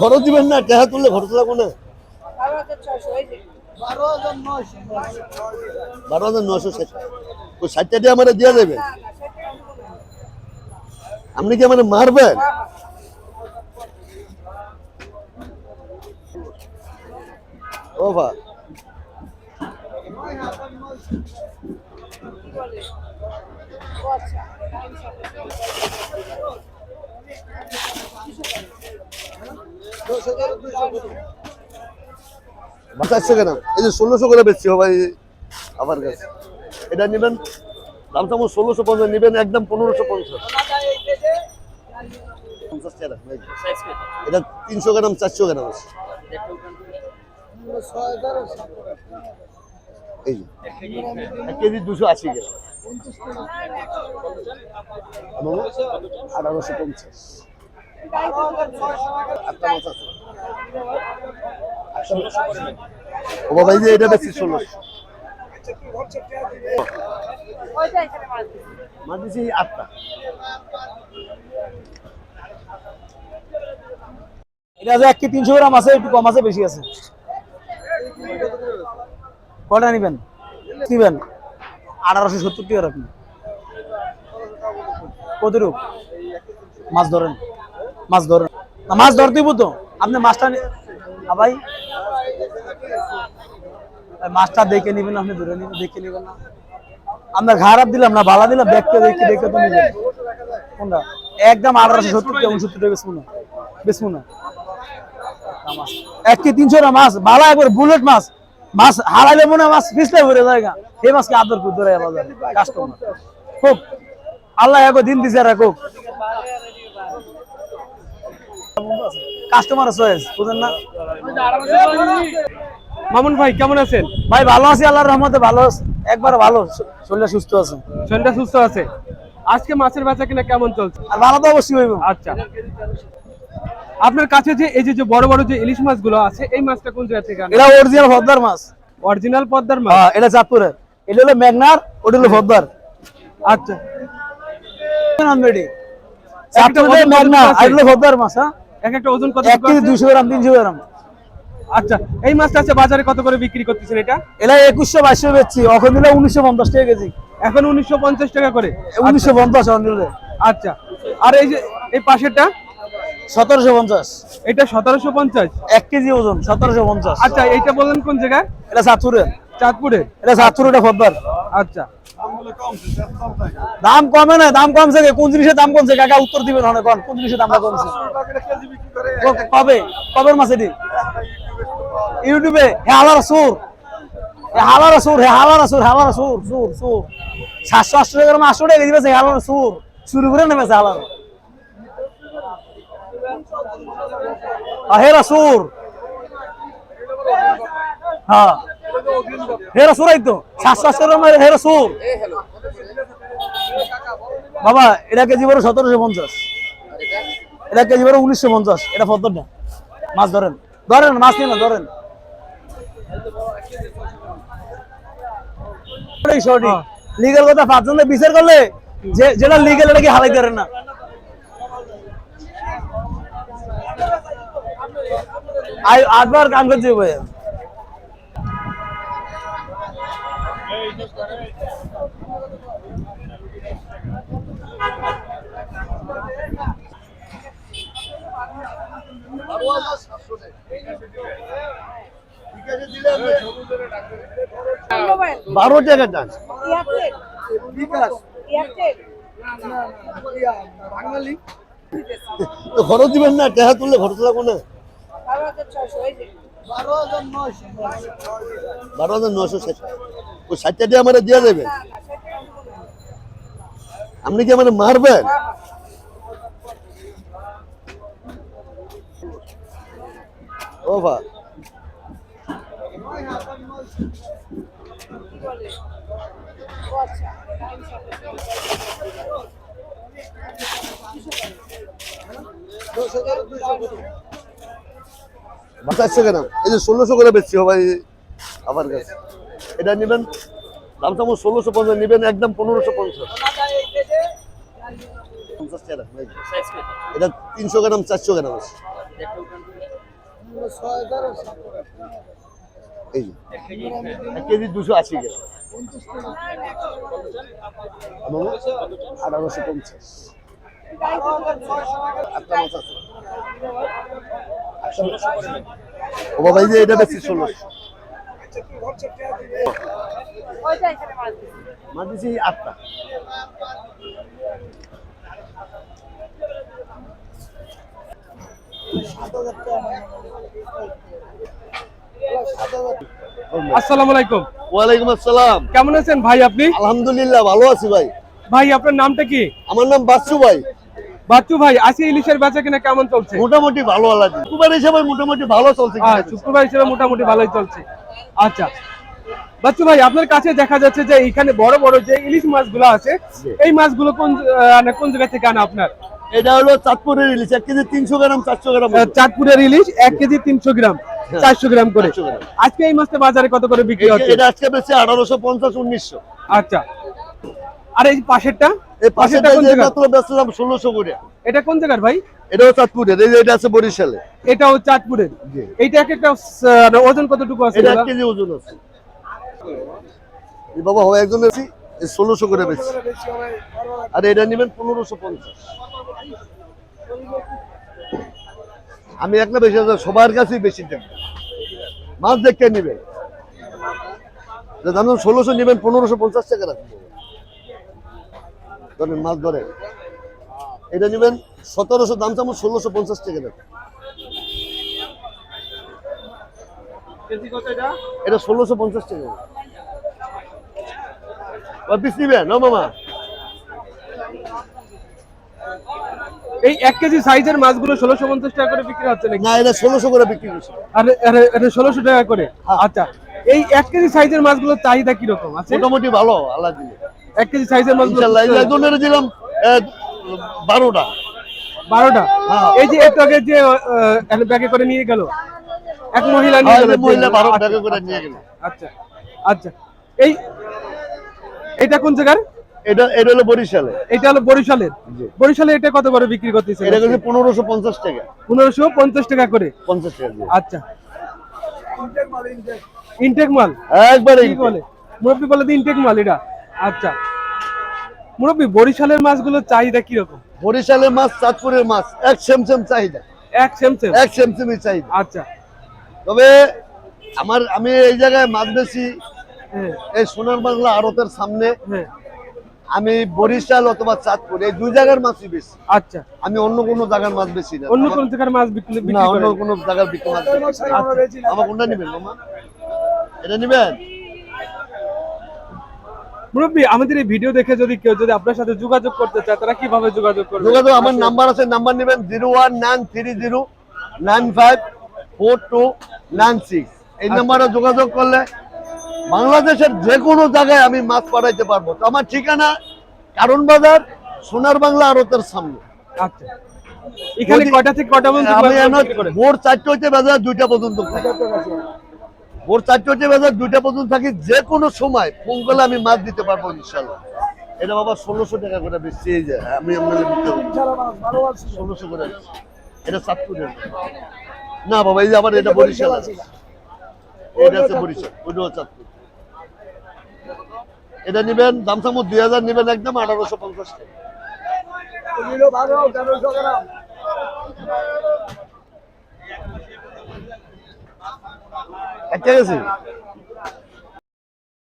খরচ দিবেন না টাকা তুললে খরচ লাগবো না। বারো হাজার নশো ষাট। ওই ষাট টাকা আমার দিয়ে দেবেন না না সেটা আনব না। আপনি কি আমার মারবেন? ও বা কি বলে ও আচ্ছা বাতাসশো কেন? এই যে ষোলোশো করে বেচছি ভাই আমার কাছে। এটা নেবেন? দামটা আমার ষোলোশো পঞ্চাশ, নেবেন একদম পনেরোশো পঞ্চাশ। এটা তিনশো গ্রাম, চারশো গ্রাম আছে। এই এক কেজি দুশো আশি গ্রাম। আঠারোশো পঞ্চাশ। ও বাবা, এই যে এটা বেশি ষোলোশো এটা যে এক কি তিনশো গ্রাম আছে, একটু কম আছে, বেশি আছে। কটা নিবেন? নিবেন। আঠারোশো সত্তর টাকা রাখুন কতটুক? মাছ ধরেন। মাছ ধরেন না, মাছ ধরতেই তো আপনি মাছটা ভাই। মাছটা দেখে নিবেন আপনি ধরে নিবেন দেখে নিবেন না। আমরা ঘাড়াপ দিলাম না বালা দিলাম দেখতে দেখে দেখে তো নিবেন। কোনটা? একদম আঠারোশো সত্তর টাকা উনসত্তর টাকা বেসমু না। বেসমু না। মাছ। এক কি তিনশো না মাছ? ভালো একবার বুলেট মাছ। মাছ হারাইলে মনে হয় মাছ পিছলে ভরে জায়গা এই মাছকে আদর করে ধরে কাস্টমার। খুব। আল্লাহ একবার দিন দিছে আর খুব। কাস্টমার চয়েস বুঝেন না? মামুন ভাই কেমন আছেন? ভাই ভালো আছি আল্লাহর রহমতে ভালো একবার ভালো শরীরটা সুস্থ আছে। শরীরটা সুস্থ আছে? আজকে মাছের বেচা কিনা কেমন চলছে? আর ভালো তো অবশ্যই হইব। আচ্ছা। আপনার কাছে যে এই যে বড় বড় যে ইলিশ মাছগুলো আছে এই মাছটা কোন জায়গা থেকে এটা অরিজিনাল ভদ্দার মাছ। অরিজিনাল পদ্মার মাছ? হ্যাঁ এটা চাঁদপুরের। এটা হলো মেঘনার ওটা হলো ভদ্দার আচ্ছা। চাঁদপুরের মেঘনা আর হলো ভদ্দার মাছ হ্যাঁ? এক একটা ওজন কত এক কেজি গ্রাম তিনশো গ্রাম। আচ্ছা এই মাছটা আছে বাজারে কত করে বিক্রি করতেছেন এটা? একুশশো বাইশশো বেচছি ওখানে দিলে উনিশশো পঞ্চাশ টাকা কেজি। এখন উনিশশো পঞ্চাশ টাকা করে। উনিশশো পঞ্চাশ আচ্ছা আর এই যে এই পাশেরটা? সতেরোশো পঞ্চাশ। এটা সতেরোশো পঞ্চাশ? এক কেজি ওজন সতেরোশো পঞ্চাশ। আচ্ছা এইটা বললেন কোন জায়গায়? এটা চাঁদপুরে? এটা এটা ফদ্দার আচ্ছা। দাম কমে না দাম কমছে? কোন জিনিসের দাম কমছে? কাকা উত্তর দিবেন অনেক কোন জিনিসের দামটা কমছে? কবে? কবের মাসে দিন ইউটিউবে? হে হালার সুর। হে হালার সুর হে হালার সুর হালার সুর সুর সুর। সাতশো আটশো টাকা আটশো টাকা দিবেছে হালার সুর। শুরু করে নেমেছে হালার। হেরা সুর। হ্যাঁ। হেরা সুরাই তো হেরা সুর বাবা এটা কেজি বড় সতেরোশো পঞ্চাশ। এটা কেজি বড় উনিশশো পঞ্চাশ। এটা পদ্মটা মাছ ধরেন। ধরেন মাছ নিন না ধরেন। লিগেল কথা পাঁচজন বিচার করলে যেটা লিগেল এটা কি হালাই ধরেন না? আই আটবার কাম করতে বারো বাঙালি তো খরচ দিবেন না টাকা তুললে খরচ লাগবো না। বারো হাজার নশো ষাট। ওই ষাট টাকা আমার দিয়ে দেবেন। আপনি কি আমার মারবেন? ও বা বাতাসশো কেন? এই যে ষোলোশো করে বেচছি ভাই, আমার কাছে। এটা নেবেন, দাম চামচ ষোলোশো পঞ্চাশ, নেবেন একদম পনেরোশো পঞ্চাশ। এটা তিনশো গ্রাম, চারশো গ্রাম আছে। এই যে, এক কেজি দুশো আশি আঠারোশো পঞ্চাশ। ও বাবা যে এটা বেশি, ষোলোশো। মাছ দিছি আটটা। আসসালামু আলাইকুম। ওয়ালাইকুম আসসালাম। কেমন আছেন ভাই আপনি? আলহামদুলিল্লাহ ভালো আছি ভাই। ভাই আপনার নামটা কি? আমার নাম বাচ্চু ভাই। বাচ্চু ভাই আজকে ইলিশের বেচা কিনা কেমন চলছে? মোটামুটি ভালো আলাদা কুমার হিসাবে মোটামুটি ভালো চলছে আহ, শুক্রবার হিসেবে মোটামুটি ভালোই চলছে। আচ্ছা। বাচ্চু ভাই আপনার কাছে দেখা যাচ্ছে যে এখানে বড় বড় যে ইলিশ মাছগুলো আছে। এই মাছগুলো কোন আহ, মানে কোন জায়গা থেকে আনা আপনার? এটা হলো চাঁদপুরের ইলিশ এক কেজি তিনশো গ্রাম চারশো গ্রাম। চাঁদপুরের ইলিশ এক কেজি তিনশো গ্রাম। হ্যাঁ। চারশো গ্রাম করে। আজকে এই মাছটা বাজারে কত করে বিক্রি হচ্ছে? এটা আজকে বেশি আঠারোশো পঞ্চাশ উনিশশো। আচ্ছা। আর এই পাশেরটা? এই পাশেরটা কোন জায়গা মাত্র বেচলাম ষোলোশো করে। এটা কোন জায়গার ভাই? এটাও চাঁদপুরের এই যে এটা আছে বরিশালে। এটাও চাঁদপুরের। জি। এইটা এক একটা ওজন কতটুকু আছে এটা এক কেজি ওজন আছে। এই বাবা হয় একজন আছি ষোলোশো করে আর এটা নেবেন পনেরোশো পঞ্চাশ। আমি একটা বেশি সবার কাছেই বেশি দেব। মাছ দেখতে নেবেন জানুন ষোলোশো নেবেন পনেরোশো পঞ্চাশ টাকা রাখব। ধরেন মাছ ধরেন এটা নেবেন সতেরোশো দাম চামচ ষোলোশো পঞ্চাশ টাকা রাখব। এটা? ষোলোশো পঞ্চাশ টাকা। পিস নিবেন না মামা। এই এক কেজি সাইজের মাছগুলো ষোলোশো পঞ্চাশ টাকা করে বিক্রি হচ্ছে নাকি? না এটা ষোলোশো করে বিক্রি করছে আর আর- এটা ষোলোশো টাকা করে? হ্যাঁ। আচ্ছা এই এক কেজি সাইজের মাছগুলোর চাহিদা কীরকম আছে? মোটামুটি ভালো আল্লাহ দিলে। এক কেজি সাইজের একজনের দিলাম বারোটা। বারোটা? হ্যাঁ। এই যে একটু আগে যে ব্যাগে করে নিয়ে গেল এক মহিলা নিয়ে আর গেল মহিলা বারো টাকা করে নিয়ে গেল। আচ্ছা আচ্ছা। এই এটা কোন জায়গার? এটা এটা হলো বরিশালে। এটা হলো বরিশালের। বরিশালে এটা কত করে বিক্রি করতেছে এটা কিন্তু পনেরোশো পঞ্চাশ টাকা। পনেরোশো পঞ্চাশ টাকা করে? পঞ্চাশ টাকা আচ্ছা। ইনটেক মাল? একবারে কি বলে? মুরব্বী বলে ইনটেক মাল এটা। আচ্ছা। মুরব্বী বরিশালের মাছগুলোর চাহিদা কীরকম? বরিশালের মাছ চাঁদপুরের মাছ এক সেম সেম চাহিদা। এক সেম সেম? এক সেম সেমই চাহিদা। আচ্ছা। তবে আমার আমি এই জায়গায় মাছ বেশি হ্যাঁ। এই সোনার বাংলা আড়তের সামনে হ্যাঁ। আমি বরিশাল অথবা চাঁদপুর এই দুই জায়গার মাছই বেশি। আচ্ছা। আমি অন্য কোনো জায়গার মাছ বেশি না। অন্য কোন জায়গার মাছ বিক্রি না অন্য কোনো জায়গার বিক্রি মাছ আমার কোনটা নেবেন মামা? এটা নেবেন? মুরব্বী আমাদের এই ভিডিও দেখে যদি কেউ যদি আপনার সাথে যোগাযোগ করতে চায় তারা কীভাবে যোগাযোগ করবে? যোগাযোগ আমার নাম্বার আছে নাম্বার নেবেন zero one nine three zero nine five four two nine six. এই নাম্বারে যোগাযোগ করলে বাংলাদেশের যে কোনো জায়গায় আমি মাছ পাঠাইতে পারব। তো আমার ঠিকানা কারণ বাজার সোনার বাংলা আড়তের সামনে। আচ্ছা। এখানে কয়টা থেকে কয়টা পর্যন্ত আমি মাছ এনে বিক্রি করেন? ভোর চারটে হইতে বাজার দুইটা পর্যন্ত। ভোর চারটে হইতে বাজার দুইটা পর্যন্ত থাকি যে কোনো সময় ফোন করলে আমি মাছ দিতে পারব ইনশাল্লাহ। এটা বাবা ষোলোশো টাকা করে বেশি এই যে আমি দিতে ষোলোশো করে এটা চাঁদপুরের না বাবা এই যে আমার এটা বরিশাল আছে। এটা আছে বরিশাল ওইটাও চাঁদপুর এটা নিবেন দাম সামু দুই হাজার নিবেন একদম আঠারোশো পঞ্চাশ টাকা। গেছে